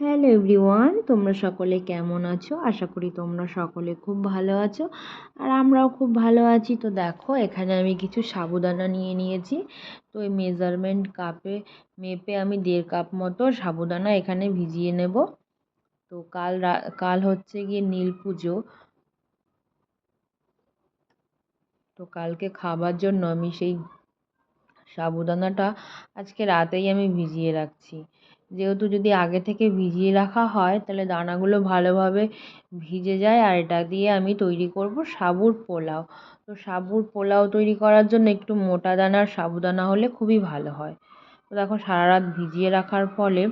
Hello everyone তোমরা সকলে কেমন আছো? আশা করি তোমরা সকলে খুব ভালো আছো আর আমরাও খুব ভালো আছি। তো দেখো, এখানে আমি কিছু সাবুদানা নিয়ে নিয়েছি। তো এই মেজারমেন্ট কাপে মেপে আমি দেড় কাপ মতো সাবুদানা এখানে ভিজিয়ে নেব। তো কাল কাল হচ্ছে গিয়ে নীল পুজো। তো কালকে খাবার জন্য আমি সেই সাবুদানাটা আজকে রাতেই আমি ভিজিয়ে রাখছি। যেহেতু যদি আগে থেকে ভিজিয়ে রাখা হয়, তাহলে দানাগুলো ভালোভাবে ভিজে যায় আর এটা দিয়ে আমি তৈরি করব সাবুর পোলাও। তো সাবুর পোলাও তৈরি করার জন্য একটু মোটা দানার সাবুদানা হলে খুবই ভালো হয়। তো দেখো সারা রাত ভিজিয়ে রাখার ফলে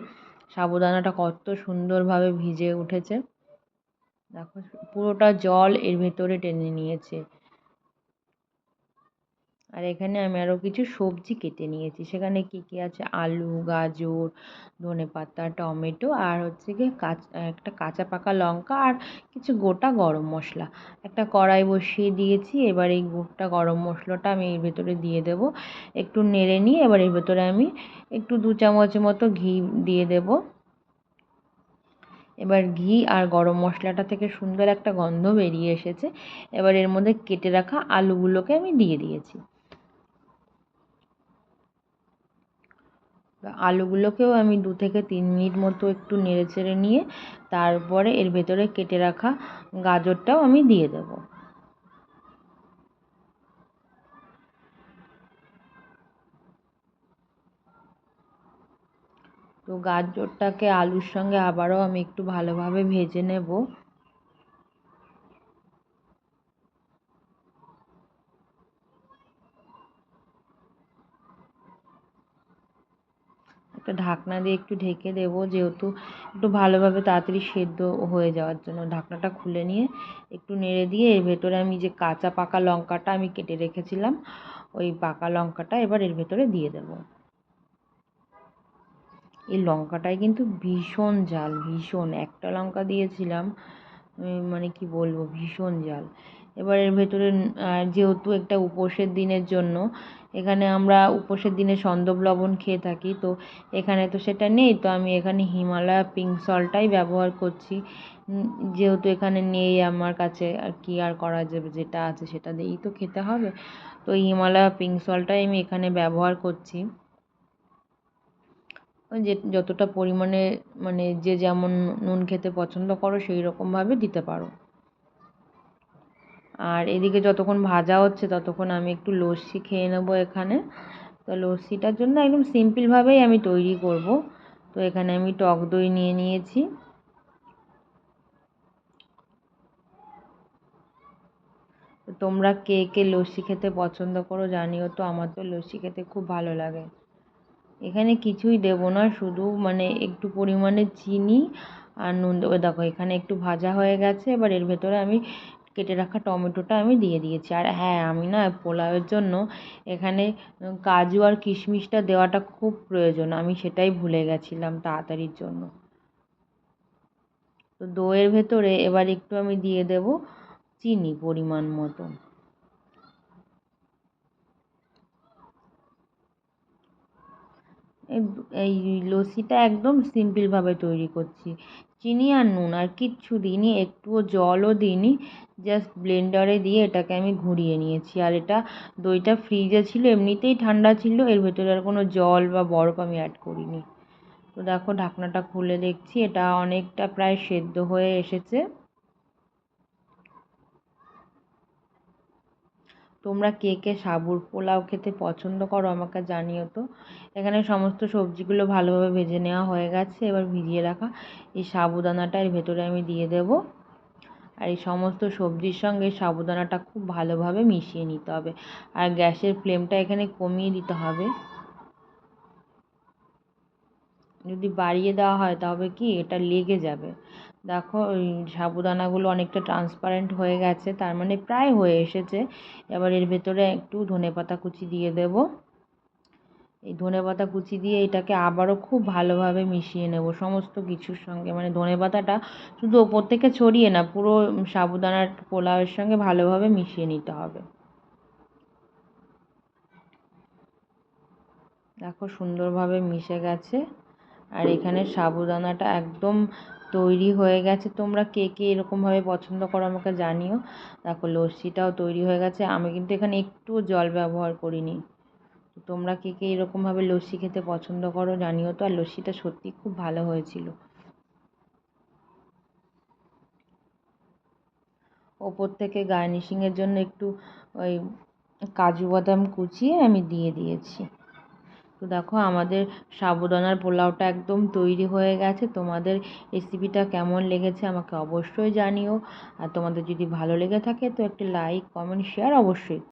সাবুদানাটা কত সুন্দরভাবে ভিজে উঠেছে। দেখো পুরোটা জল এর ভেতরে টেনে নিয়েছে। আর এখানে আমি আরও কিছু সবজি কেটে নিয়েছি। সেখানে কী কী আছে? আলু, গাজর, ধনে পাতা, টমেটো আর হচ্ছে গিয়ে কাঁচা, একটা কাঁচা পাকা লঙ্কা আর কিছু গোটা গরম মশলা। একটা কড়াই বসিয়ে দিয়েছি। এবার এই গোটা গরম মশলাটা আমি এর ভেতরে দিয়ে দেব। একটু নেড়ে নিয়ে এবার এর ভেতরে আমি একটু দু চামচ মতো ঘি দিয়ে দেব। এবার ঘি আর গরম মশলাটা থেকে সুন্দর একটা গন্ধ বেরিয়ে এসেছে। এবার এর মধ্যে কেটে রাখা আলুগুলোকে আমি দিয়ে দিয়েছি। আলুগুলোকেও আমি দু থেকে তিন মিনিট মতো একটু নেড়ে চেড়ে নিয়ে তারপরে এর ভেতরে কেটে রাখা গাজরটাও আমি দিয়ে দেব। তো গাজরটাকে আলুর সঙ্গে আবারও আমি একটু ভালোভাবে ভেজে নেব। একটা ঢাকনা দিয়ে একটু ঢেকে দেবো, যেহেতু একটু ভালোভাবে তাড়াতাড়ি সেদ্ধ হয়ে যাওয়ার জন্য। ঢাকনাটা খুলে নিয়ে একটু নেড়ে দিয়ে এর ভেতরে আমি যে কাঁচা পাকা লঙ্কাটা আমি কেটে রেখেছিলাম, ওই পাকা লঙ্কাটা এবার এর ভেতরে দিয়ে দেব। এই লঙ্কাটায় কিন্তু ভীষণ জাল, ভীষণ। একটা লঙ্কা দিয়েছিলাম মানে কি বলব, ভীষণ জাল। এবার এর ভেতরে যেহেতু একটা উপোসের দিনের জন্য, এখানে আমরা উপোসের দিনে সন্দব লবণ খেয়ে থাকি। তো এখানে তো সেটা নেই, তো আমি এখানে হিমালয়া পিঙ্ক সল্টটাই ব্যবহার করছি। যেহেতু এখানে নেই আমার কাছে, আর কি আর করা যাবে, যেটা আছে সেটা দিয়েই তো খেতে হবে। তো হিমালয়া পিঙ্ক সল্টটাই আমি এখানে ব্যবহার করছি। যে যতটা পরিমাণে মানে যে যেমন নুন খেতে পছন্দ করো সেই রকমভাবে দিতে পারো। আর এদিকে যতক্ষণ ভাজা হচ্ছে ততক্ষণ আমি একটু লস্যি খেয়ে নেব এখানে। তো লস্যিটার জন্য একদম সিম্পলভাবেই আমি তৈরি করব। তো এখানে আমি টক দই নিয়ে নিয়েছি। তোমরা কে কে লস্যি খেতে পছন্দ করো জানিও তো, আমার তো লস্যি খেতে খুব ভালো লাগে। এখানে কিছুই দেবো না, শুধু মানে একটু পরিমাণে চিনি আর নুন দেবো। দেখো এখানে একটু ভাজা হয়ে গেছে, এবার এর ভেতরে আমি কেটে রাখা টমেটোটা আমি দিয়ে দিয়েছি। আর হ্যাঁ আমি না পোলাওয়ের জন্য এখানে কাজু আর কিশমিশটা দেওয়াটা খুব প্রয়োজন। আমি সেটাই ভুলে গেছিলাম তাড়াতাড়ির জন্য। তো দইয়ের ভেতরে এবার একটু আমি দিয়ে দেব চিনি পরিমাণ মতো। এই লস্যিটা একদম সিম্পলভাবে তৈরি করছি। চিনি আর নুন আর কিচ্ছু দিইনি, একটুও জলও দিইনি। জাস্ট ব্লেন্ডারে দিয়ে এটাকে আমি ঘুরিয়ে নিয়েছি। আর এটা দইটা ফ্রিজে ছিল, এমনিতেই ঠান্ডা ছিল, এর ভেতরে আর কোনো জল বা বরফ আমি অ্যাড করিনি। তো দেখো, ঢাকনাটা খুলে দেখছি, এটা অনেকটা প্রায় সেদ্ধ হয়ে এসেছে। তোমরা কে কে সাবুর পোলাও খেতে পছন্দ করো আমাকে জানিও তো। এখানে সমস্ত সবজিগুলো ভালোভাবে ভেজে নেওয়া হয়ে গেছে, এবার ভিজিয়ে রাখা এই সাবুদানাটা এর ভেতরে আমি দিয়ে দেব। আর এই সমস্ত সবজির সঙ্গে সাবুদানাটা খুব ভালোভাবে মিশিয়ে নিতে হবে। আর গ্যাসের ফ্লেমটা এখানে কমিয়ে দিতে হবে। যদি বাড়িয়ে দেওয়া হয় তবে কি এটা লেগে যাবে? দেখো, ওই সাবুদানাগুলো অনেকটা ট্রান্সপারেন্ট হয়ে গেছে, তার মানে প্রায় হয়ে এসেছে। এবার এর ভেতরে একটু ধনে পাতা কুচি দিয়ে দেব। এই ধনে পাতা কুচি দিয়ে এটাকে আবারও খুব ভালোভাবে মিশিয়ে নেব, সমস্ত কিছুর সঙ্গে। মানে ধনে পাতাটা শুধু ওপর থেকে ছড়িয়ে না, পুরো সাবুদানার পোলাওয়ের সঙ্গে ভালোভাবে মিশিয়ে নিতে হবে। দেখো, সুন্দরভাবে মিশে গেছে। আর এখানে সাবুদানাটা একদম তৈরি হয়ে গেছে। তোমরা কে কে এরকমভাবে পছন্দ করো আমাকে জানিও। দেখো, লস্যিটাও তৈরি হয়ে গেছে। আমি কিন্তু এখানে একটুও জল ব্যবহার করিনি। তোমরা কে কে এরকমভাবে লস্যি খেতে পছন্দ করো জানিও তো। আর লস্যিটা সত্যি খুব ভালো হয়েছিল। ওপর থেকে গার্নিশিংয়ের জন্য একটু ওই কাজু বাদাম কুচিয়ে আমি দিয়ে দিয়েছি। তো দেখো আমাদের সাবুদানার পোলাওটা একদম তৈরি হয়ে গেছে। তোমাদের রেসিপিটা কেমন লেগেছে আমাকে অবশ্যই জানিও। আর তোমাদের যদি ভালো লেগে থাকে তো একটি লাইক কমেন্ট শেয়ার অবশ্যই।